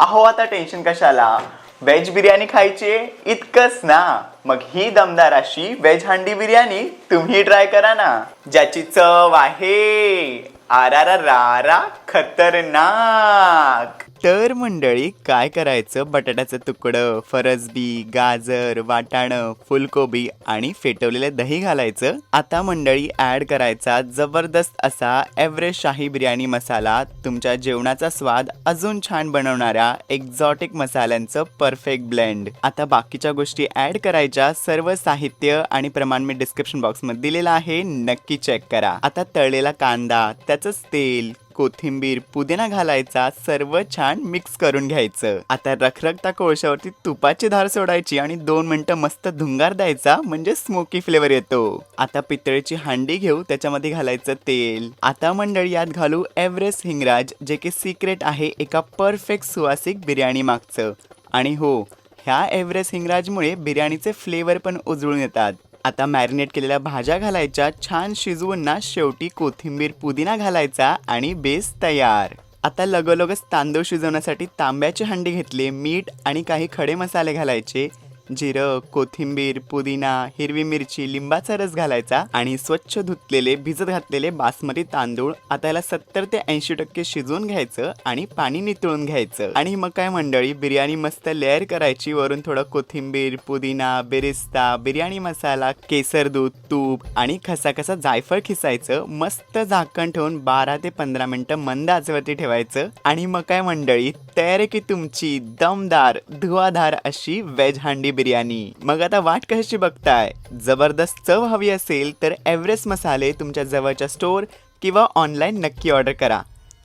अहो आता टेन्शन कशाला? व्हेज बिर्याणी खायची इतकंच ना. मग ही दमदार अशी व्हेज हंडी बिर्याणी तुम्ही ट्राय करा ना. ज्याची चव आहे. आरा रा खतरनाक. तर मंडळी काय करायचं? बटाट्याचं तुकडं फरसबी गाजर वाटाणं फुलकोबी आणि फेटवलेलं दही घालायचं. आता मंडळी ॲड करायचा जबरदस्त असा एव्हरेस्ट शाही बिर्याणी मसाला. तुमच्या जेवणाचा स्वाद अजून छान बनवणाऱ्या एक्झॉटिक मसाल्यांचं परफेक्ट ब्लेंड आता बाकीच्या गोष्टी ॲड करायच्या. सर्व साहित्य आणि प्रमाण मी डिस्क्रिप्शन बॉक्समध्ये दिलेलं आहे. नक्की चेक करा. आता तळलेला कांदा त्याचंच तेल कोथिंबीर पुदिना घालायचा सर्व छान मिक्स करून घ्यायचं. आता रखरखता कोळशावरती तुपाची धार सोडायची आणि दोन मिनिटं मस्त धुंगार द्यायचा म्हणजे स्मोकी फ्लेवर येतो. आता पितळेची हांडी घेऊ त्याच्यामध्ये घालायचं तेल. आता मंडळी यात घालू एव्हरेस्ट हिंगराज जे की सिक्रेट आहे एका परफेक्ट सुवासिक बिर्याणी मागचं. आणि हो ह्या एव्हरेस्ट हिंगराजमुळे बिर्याणीचे फ्लेवर पण उजळून येतात. आता मॅरिनेट केलेल्या भाज्या घालायच्या छान शिजवून ना शेवटी कोथिंबीर पुदिना घालायचा आणि बेस तयार. आता लगोलगच तांदूळ शिजवण्यासाठी तांब्याची हंडी घेतली मीठ आणि काही खडे मसाले घालायचे. जिरं कोथिंबीर पुदिना हिरवी मिरची लिंबाचा रस घालायचा आणि स्वच्छ धुतलेले भिजत घातलेले बासमती तांदूळ आता याला सत्तर ते ऐंशी टक्के शिजवून घ्यायचं आणि पाणी नितळून घ्यायचं. आणि मग काय मंडळी बिर्याणी मस्त लेअर करायची वरून थोडं कोथिंबीर पुदिना बेरिस्ता बिर्याणी मसाला केसर दूध तूप आणि खसाखसा जायफळ खिसायचं मस्त झाकण ठेवून बारा ते पंधरा मिनिटं मंद आचेवरती ठेवायचं. आणि मग काय मंडळी तयार की तुमची दमदार धुवाधार अशी वेज हांडी बिर्याणी. मग आता वाट कशी बघताय? जबरदस्त चव हवी असेल तर एव्हरेस्ट मसाले तुमच्या जवळच्या स्टोअर किंवा ऑनलाईन नक्की ऑर्डर करा.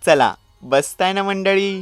चला बसताय ना मंडळी?